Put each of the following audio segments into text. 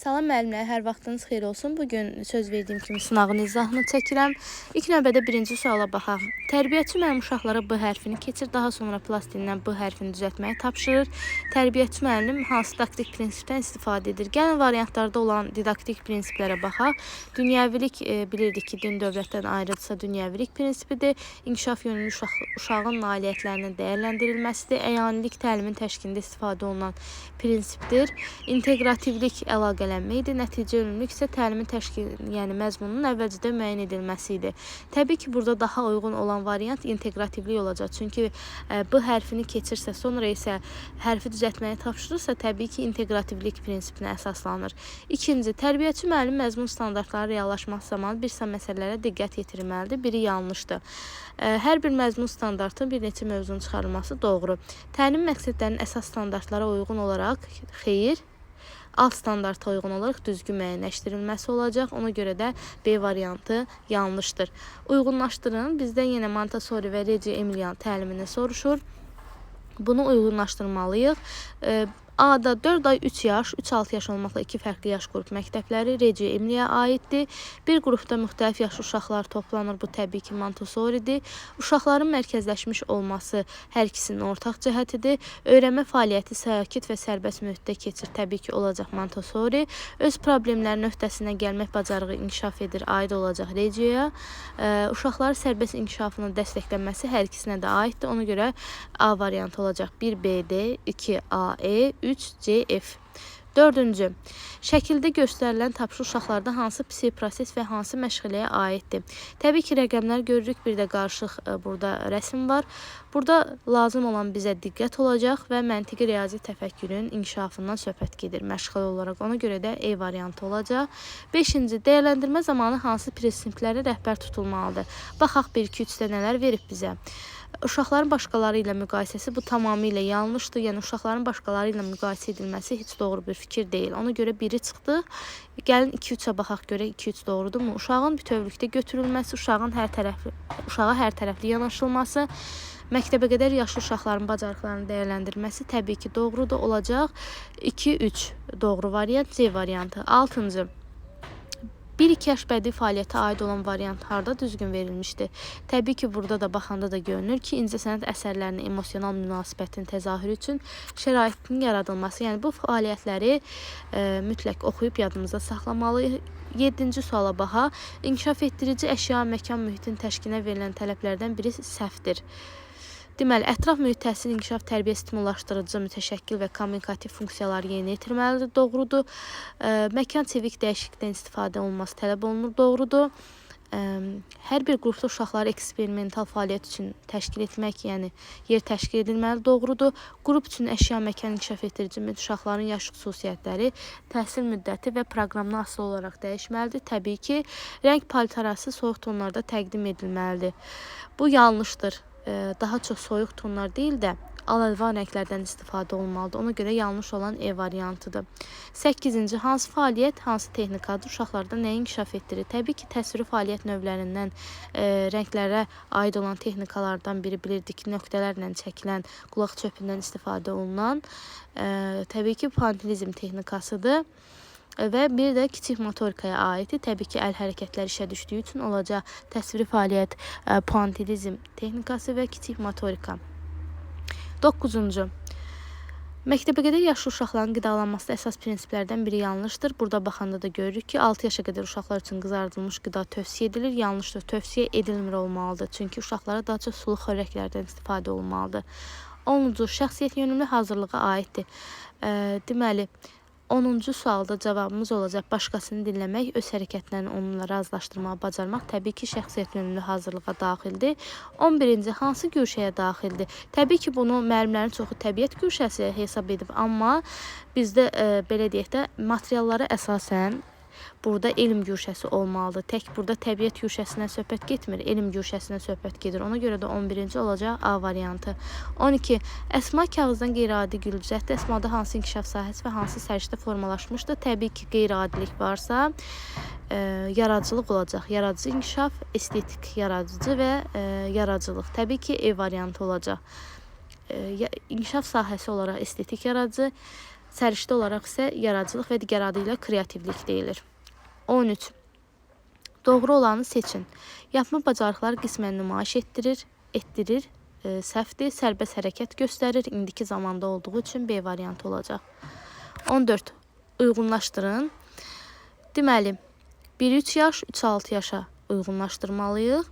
Salam müəllimlər, hər vaxtınız xeyir olsun. Bu gün söz verdiyim kimi sınağın izahını çəkirəm. İlk növbədə birinci suala baxaq. Tərbiyəçi müəllim uşaqlara B hərfini keçir, daha sonra plastindən B hərfini düzəltməyi tapşırır. Tərbiyəçi müəllim hansı didaktik prinsipdən istifadə edir? Gəlin variantlarda olan didaktik prinsiplərə baxaq. Dünyəvilik e, bilirdik ki, din dövlətdən ayrıdsa dünyəvilik prinsipidir. İnkişaf yönümlü uşaq, uşağın nailiyyətlərinin dəyərləndirilməsidir. Əyanilik təlimin təşkilində istifadə olunan prinsipdir. İnteqrativlik əlaqələnmə idi. Nəticə yönümlülük isə təlimin təşkil, yəni məzmununun əvvəlcədən müəyyən edilməsi idi. Təbii ki, burada daha uyğun olan variant inteqrativlik olacaq. Çünki ə, B hərfini keçirsə, sonra isə hərfi düzəltməyi tapşırırsa, təbii ki, inteqrativlik prinsipinə əsaslanır. İkinci, tərbiyəçi müəllim məzmun standartları reallaşması zamanı bir sıra məsələlərə diqqət yetirməlidir. Biri yanlışdır. Ə, Hər bir məzmun standartının bir neçə mövzunun çıxarılması doğru. Təlim məqsədlərinin əsas standartlara uyğun olaraq xeyir, alt standarta uyğun olaraq düzgün müəyyənləşdirilməsi olacaq. Ona görə də B variantı yanlışdır. Uyğunlaşdırın. Bizdən yenə Montessori və Reggio Emilian təlimini soruşur. Bunu uyğunlaşdırmalıyıq. A-da 4 ay 3 yaş, 3-6 yaş olmaqla iki fərqli yaş qrup məktəbləri Reggio Emilia'ya aiddir. Bir qrupda müxtəlif yaşlı uşaqlar toplanır. Bu təbii ki, Montessori'dir. Uşaqların mərkəzləşmiş olması hər ikisinin ortaq cəhətidir. Öyrənmə fəaliyyəti sakit və sərbəst mühitdə keçir. Təbii ki, olacaq Montessori. Öz problemlərinin öhdəsinə gəlmək bacarığı inkişaf edir, aid olacaq Reggio'ya. Ee, Uşaqların sərbəst inkişafını dəstəklənməsi hər ikisinə də aiddir. Ona görə A variantı olacaq 1BD, 2AE, 3CF. Dördüncü, şəkildə göstərilən tapşı uşaqlarda hansı psixi proses və hansı məşğələyə aiddir? Təbii ki, rəqəmlər görürük, bir də qarışıq e, burada rəsm var. Burada lazım olan bizə diqqət olacaq və məntiqi riyazi təfəkkürün inkişafından söhbət gedir məşğələ olaraq. Ona görə də E variantı olacaq. 5-ci, dəyərləndirmə zamanı hansı prinsiplərə rəhbər tutulmalıdır? Baxaq 1 2 3-də nələr verib bizə. Uşaqların başqaları ilə müqayisəsi bu tamamilə yanlışdır. Yəni uşaqların başqaları ilə müqayisə edilməsi heç doğru bir fikir deyil. Ona görə biri çıxdı. Gəlin 2-3-ə baxaq görək 2-3 doğrudurmu? Uşağın bütövlükdə götürülməsi, uşağın hər tərəfli uşağa hər tərəfli yanaşılması, məktəbə qədər yaşlı uşaqların bacarıqlarını dəyərləndirməsi təbii ki, doğrudur olacaq. 2-3 doğru variant C variantı. 6-cı 1-2 yaş bədii fəaliyyətə aid olan variant harda düzgün verilmişdi? Təbii ki, burada da baxanda da görünür ki, incəsənət əsərlərinin emosional münasibətin təzahürü üçün şəraitin yaradılması, yəni bu fəaliyyətləri e, mütləq oxuyub yadımızda saxlamalıyıq. 7-ci suala baxa. İnkişaf etdirici əşya, məkan, mühitin təşkilinə verilən tələblərdən biri səhvdir. Deməli, ətraf mühit təhsil inkişaf tərbiyə stimullaşdırıcı, mütəşəkkil və kommunikativ funksiyaları yerinə yetirməlidir. Doğrudur. Ə, məkan çevik dəyişiklikdən istifadə olunması tələb olunur. Doğrudur. Ə, hər bir qrupda uşaqları eksperimental fəaliyyət üçün təşkil etmək, yəni yer təşkil edilməli. Doğrudur. Qrup üçün əşya, məkan inkişaf etdirici uşaqların yaş xüsusiyyətləri, təhsil müddəti və proqramdan asılı olaraq dəyişməlidir. Təbii ki, rəng palitarası soyuq tonlarda təqdim edilməlidir. Bu yanlışdır e, daha çox soyuq tonlar deyil də al-əlvan rənglərdən istifadə olunmalıdır. Ona görə yanlış olan E variantıdır. 8-ci hansı fəaliyyət, hansı texnikadır uşaqlarda nə inkişaf etdirir? Təbii ki, təsviri fəaliyyət növlərindən e, rənglərə aid olan texnikalardan biri bilirdik ki, nöqtələrlə çəkilən, qulaq çöpündən istifadə olunan e, təbii ki, pantilizm texnikasıdır. Və bir də kiçik motorikaya aiddir. Təbii ki, əl hərəkətləri işə düşdüyü üçün olacaq təsviri fəaliyyət, ə, pointilizm texnikası və kiçik motorika. 9-cu. Məktəbə qədər yaşlı uşaqların qidalanması əsas prinsiplərdən biri yanlışdır. Burada baxanda da görürük ki, 6 yaşa qədər uşaqlar üçün qızardılmış qida tövsiyə edilir. Yanlışdır, tövsiyə edilmir olmalıdır. Çünki uşaqlara daha çox sulu xörəklərdən istifadə olunmalıdır. 10-cu şəxsiyyət yönümlü hazırlığa aiddir. Ə, deməli, 10-cu sualda cavabımız olacaq başqasını dinləmək, öz hərəkətlərini onunla razılaşdırmağı bacarmaq təbii ki, şəxsiyyət yönümlü hazırlığa daxildir. 11-ci hansı güşəyə daxildir? Təbii ki, bunu müəllimlərin çoxu təbiət güşəsi hesab edib, amma bizdə e, belə deyək də materiallara əsasən burada elm güşəsi olmalıdır. Tək burada təbiət güşəsindən söhbət getmir, elm güşəsindən söhbət gedir. Ona görə də 11-ci olacaq A variantı. 12. Əsma kağızdan qeyri-adi gülcətdə əsmada hansı inkişaf sahəsi və hansı sərişdə formalaşmışdır? Təbii ki, qeyri-adilik varsa, e, yaradıcılıq olacaq. Yaradıcı inkişaf, estetik yaradıcı və e, yaradıcılıq. Təbii ki, E variantı olacaq. E, ya- inkişaf sahəsi olaraq estetik yaradıcı, Sərişdə olaraq isə yaradıcılıq və digər adı ilə kreativlik deyilir. 13. Doğru olanı seçin. Yapma bacarıqları qismən nümayiş etdirir, etdirir, e, səhvdir, sərbəst hərəkət göstərir. İndiki zamanda olduğu üçün B variantı olacaq. 14. Uyğunlaşdırın. Deməli, 1-3 yaş, 3-6 yaşa uyğunlaşdırmalıyıq.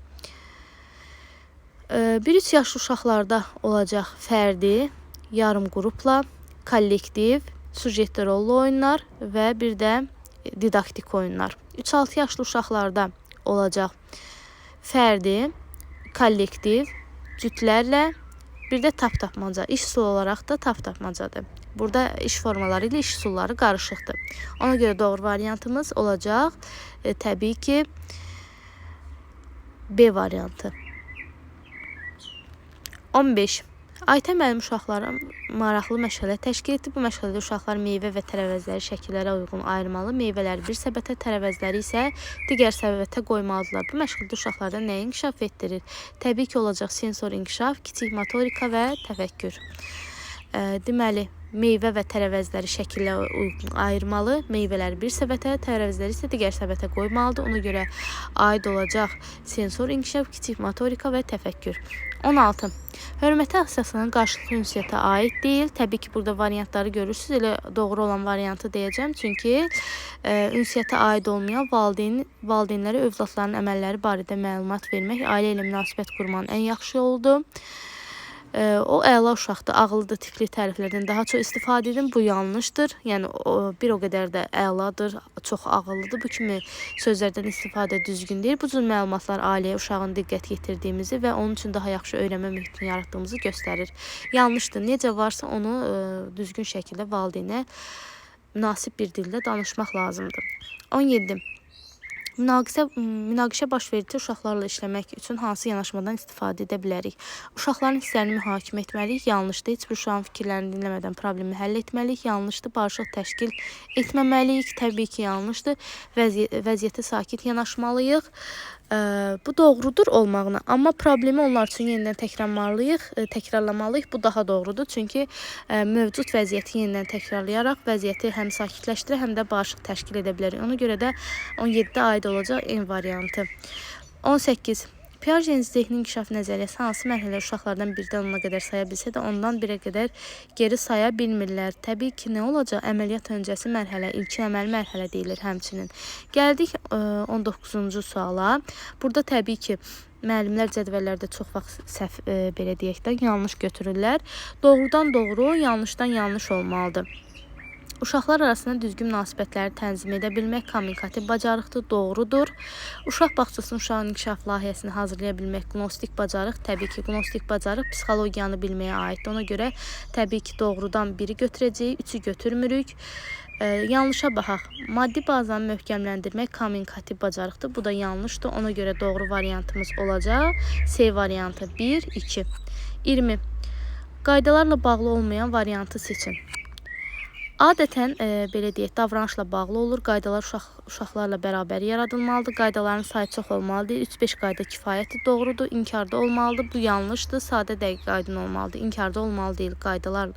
E, 1-3 yaşlı uşaqlarda olacaq fərdi, yarım qrupla, kollektiv, sujetli rollu oyunlar və bir də didaktik oyunlar. 3-6 yaşlı uşaqlarda olacaq fərdi, kollektiv, cütlərlə bir də tap-tapmaca. İş üsulu olaraq da tap-tapmacadır. Burada iş formaları ilə iş üsulları qarışıqdır. Ona görə doğru variantımız olacaq e, təbii ki B variantı. 15. Aytə müəllim uşaqlara maraqlı məşğələ təşkil etdi. Bu məşğələdə uşaqlar meyvə və tərəvəzləri şəkillərə uyğun ayırmalı. Meyvələri bir səbətə, tərəvəzləri isə digər səbətə qoymalıdırlar. Bu məşğələdə uşaqlarda nə inkişaf etdirir? Təbii ki, olacaq sensor inkişaf, kiçik motorika və təfəkkür. Deməli, meyvə və tərəvəzləri şəkillə ayırmalı. Meyvələri bir səbətə, tərəvəzləri isə digər səbətə qoymalıdır. Ona görə aid olacaq sensor inkişaf, kiçik motorika və təfəkkür. 16. Hörməti əsasının qarşılıqlı ünsiyyətə aid deyil. Təbii ki, burada variantları görürsüz. Elə doğru olan variantı deyəcəm. Çünki e, ünsiyyətə aid olmayan valideyn valideynlərə övladlarının əməlləri barədə məlumat vermək ailə ilə münasibət qurmanın ən yaxşı yoludur. E, o əla uşaqdır, ağıllıdır tipli təriflərdən daha çox istifadə edin. Bu yanlışdır. Yəni o, bir o qədər də əladır, çox ağıllıdır. Bu kimi sözlərdən istifadə düzgün deyil. Bu cür məlumatlar ailəyə uşağın diqqət yetirdiyimizi və onun üçün daha yaxşı öyrənmə mühitini yaratdığımızı göstərir. Yanlışdır. Necə varsa onu ə, düzgün şəkildə valideynə münasib bir dildə danışmaq lazımdır. 17. Münaqişə münaqişə baş verdikdə uşaqlarla işləmək üçün hansı yanaşmadan istifadə edə bilərik? Uşaqların hisslərini mühakimə etməliyik. Yanlışdır. Heç bir uşağın fikirlərini dinləmədən problemi həll etməliyik. Yanlışdır. Barışıq təşkil etməməliyik. Təbii ki, yanlışdır. Vəziy vəziyyətə sakit yanaşmalıyıq. Bu doğrudur olmağına, amma problemi onlar üçün yenidən təkrarlamalıyıq, təkrarlamalıyıq. Bu daha doğrudur. Çünki mövcud vəziyyəti yenidən təkrarlayaraq vəziyyəti həm sakitləşdirə, həm də barışıq təşkil edə bilərik. Ona görə də 17-də aid olacaq en variantı. 18. Piaget'in zehni inkişaf nəzəriyyəsi hansı mərhələ uşaqlardan birdən 10-a qədər saya bilsə də ondan 1-ə qədər geri saya bilmirlər. Təbii ki, nə olacaq? Əməliyyat öncəsi mərhələ, ilkin əməli mərhələ deyilir həmçinin. Gəldik ə, 19-cu suala. Burada təbii ki, müəllimlər cədvəllərdə çox vaxt səhv ə, belə deyək də yanlış götürürlər. Doğrudan doğru, yanlışdan yanlış olmalıdır. Uşaqlar arasında düzgün münasibətləri tənzim edə bilmək kommunikativ bacarıqdır, doğrudur. Uşaq bağçasının uşağın inkişaf layihəsini hazırlaya bilmək qnostik bacarıq, təbii ki, qnostik bacarıq psixologiyanı bilməyə aiddir. Ona görə təbii ki, doğrudan biri götürəcəyik, üçü götürmürük. Ə, yanlışa baxaq. Maddi bazanı möhkəmləndirmək kommunikativ bacarıqdır. Bu da yanlışdır. Ona görə doğru variantımız olacaq. C variantı 1, 2. 20. Qaydalarla bağlı olmayan variantı seçin. Adətən e, belə deyək, davranışla bağlı olur. Qaydalar uşaq uşaqlarla bərabər yaradılmalıdır. Qaydaların sayı çox olmalıdır. 3-5 qayda kifayətdir, doğrudur. İnkarda olmalıdır. Bu yanlışdır. Sadə dəqiq aydın olmalıdır. İnkarda olmalı deyil. Qaydalar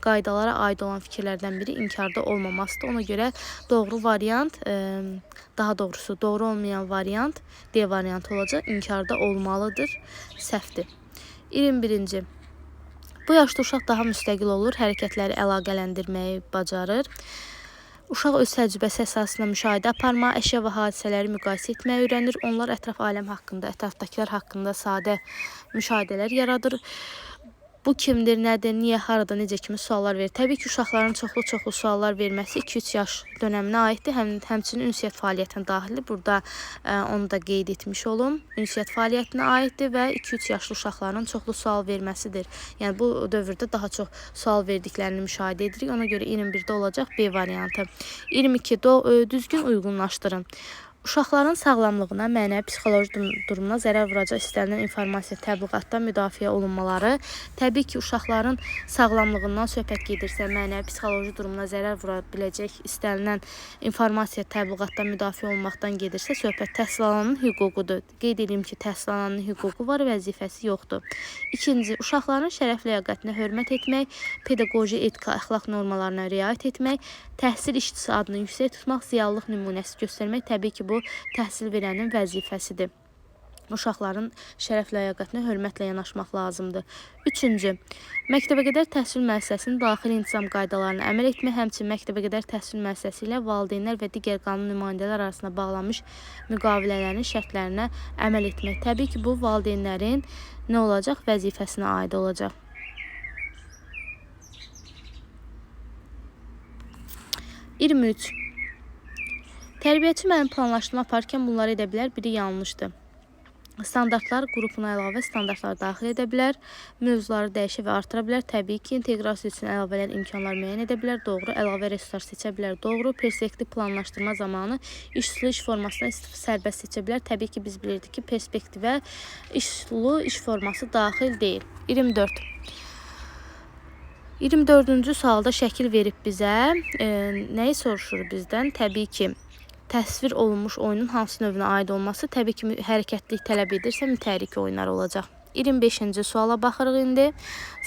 qaydalara aid olan fikirlərdən biri inkarda olmamasıdır. Ona görə doğru variant, e, daha doğrusu doğru olmayan variant D variantı olacaq. İnkarda olmalıdır. Səhvdir. 21-ci Bu yaşda uşaq daha müstəqil olur, hərəkətləri əlaqələndirməyi bacarır. Uşaq öz təcrübəsi əsasında müşahidə aparma, əşya və hadisələri müqayisə etməyi öyrənir. Onlar ətraf aləm haqqında, ətrafdakılar haqqında sadə müşahidələr yaradır. Bu kimdir, nədir, niyə, harada, necə kimi suallar verir. Təbii ki, uşaqların çoxlu-çoxlu suallar verməsi 2-3 yaş dönəminə aiddir. Həm həmçinin ünsiyyət fəaliyyətinə daxildir. Burada ə, onu da qeyd etmiş olum. Ünsiyyət fəaliyyətinə aiddir və 2-3 yaşlı uşaqların çoxlu sual verməsidir. Yəni bu dövrdə daha çox sual verdiklərini müşahidə edirik. Ona görə 21-də olacaq B variantı. 22 do, ə, düzgün uyğunlaşdırın. Uşaqların sağlamlığına, mənəvi, psixoloji durum- durumuna zərər vuracaq istənilən informasiya təbliğatdan müdafiə olunmaları, təbii ki, uşaqların sağlamlığından söhbət gedirsə, mənəvi, psixoloji durumuna zərər vura biləcək istənilən informasiya təbliğatdan müdafiə olunmaqdan gedirsə, söhbət təhsil alanın hüququdur. Qeyd edeyim ki, təhsil alanın hüququ var, vəzifəsi yoxdur. İkinci, uşaqların şərəf ləyaqətinə hörmət etmək, pedaqoji etika, əxlaq normalarına riayət etmək, təhsil işçisi adını yüksək tutmaq, ziyalılıq nümunəsi göstərmək təbii ki, bu təhsil verənin vəzifəsidir. Uşaqların şərəf ləyaqətinə hörmətlə yanaşmaq lazımdır. Üçüncü, məktəbəqədər təhsil müəssisəsinin daxili intizam qaydalarına əməl etmək, həmçinin məktəbəqədər təhsil müəssisəsi ilə valideynlər və digər qanun nümayəndələr arasında bağlanmış müqavilələrin şərtlərinə əməl etmək. Təbii ki, bu valideynlərin nə olacaq? Vəzifəsinə aid olacaq. 23. Tərbiyəçi mənim planlaşdırma apararkən bunları edə bilər, biri yanlışdır. Standartlar qrupuna əlavə standartlar daxil edə bilər, mövzuları dəyişə və artıra bilər. Təbii ki, inteqrasiya üçün əlavələr, imkanlar müəyyən edə bilər. Doğru, əlavə resurslar seçə bilər. Doğru, perspektiv planlaşdırma zamanı iş üsulu iş formasından istif- sərbəst seçə bilər. Təbii ki, biz bilirdik ki, perspektivə iş iş forması daxil deyil. 24. 24-cü sualda şəkil verib bizə. E, nəyi soruşur bizdən? Təbii ki, təsvir olunmuş oyunun hansı növünə aid olması təbii ki, hərəkətlilik tələb edirsə mütəhərrik oyunlar olacaq. 25-ci suala baxırıq indi.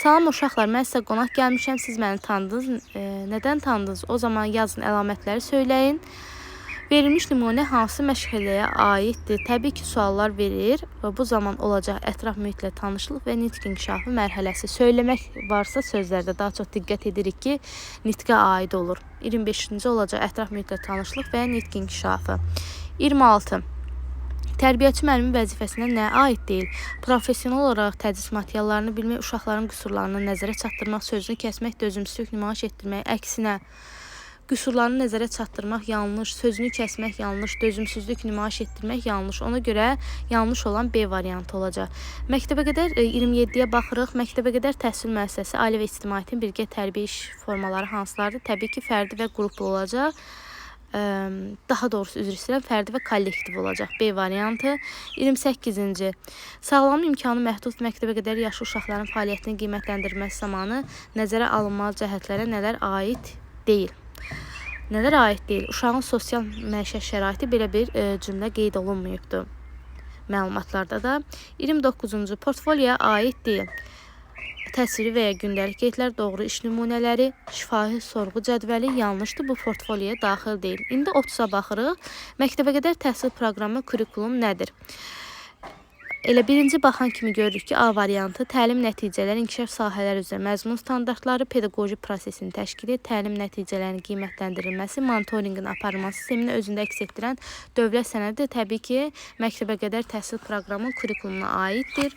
Salam uşaqlar, mən sizə qonaq gəlmişəm. Siz məni tanıdınız. E, nədən tanıdınız? O zaman yazın əlamətləri söyləyin. Verilmiş nümunə hansı məşğələyə aiddir? Təbii ki, suallar verir və bu zaman olacaq ətraf mühitlə tanışlıq və nitq inkişafı mərhələsi. Söyləmək varsa sözlərdə daha çox diqqət edirik ki, nitqə aid olur. 25-ci olacaq ətraf mühitlə tanışlıq və nitq inkişafı. 26. Tərbiyəçi müəllimin vəzifəsinə nə aid deyil? Professional olaraq tədris materiallarını bilmək, uşaqların qüsurlarını nəzərə çatdırmaq, sözünü kəsmək, dözümsüzlük nümayiş etdirmək, əksinə qüsurlarını nəzərə çatdırmaq yanlış, sözünü kəsmək yanlış, dözümsüzlük nümayiş etdirmək yanlış. Ona görə yanlış olan B variantı olacaq. Məktəbəqədər e, 27-yə baxırıq. Məktəbəqədər təhsil müəssisəsi ali və ictimaiyyətin birgə tərbiyə iş formaları hansılardır? Təbii ki, fərdi və qruplu olacaq. Ə, daha doğrusu üzr istəyirəm, fərdi və kollektiv olacaq. B variantı. 28-ci. Sağlam imkanı məhdud məktəbə qədər yaşlı uşaqların fəaliyyətinin qiymətləndirilməsi zamanı nəzərə alınmalı cəhətlərə nələr aid deyil. Nələr aid deyil? Uşağın sosial məişət şəraiti belə bir e, cümlə qeyd olunmayıbdır. Məlumatlarda da 29-cu portfolyoya aid deyil. Təsviri və ya gündəlik qeydlər, doğru iş nümunələri, şifahi sorğu cədvəli yanlışdır. Bu portfolyoya daxil deyil. İndi 30-a baxırıq. Məktəbəqədər təhsil proqramı kurikulum nədir? Elə birinci baxan kimi görürük ki, A variantı təlim nəticələri, inkişaf sahələri üzrə məzmun standartları, pedaqoji prosesin təşkili, təlim nəticələrinin qiymətləndirilməsi, monitorinqin aparılması sistemini özündə əks etdirən dövlət sənədi təbii ki, məktəbəqədər təhsil proqramı kurikulumuna aiddir.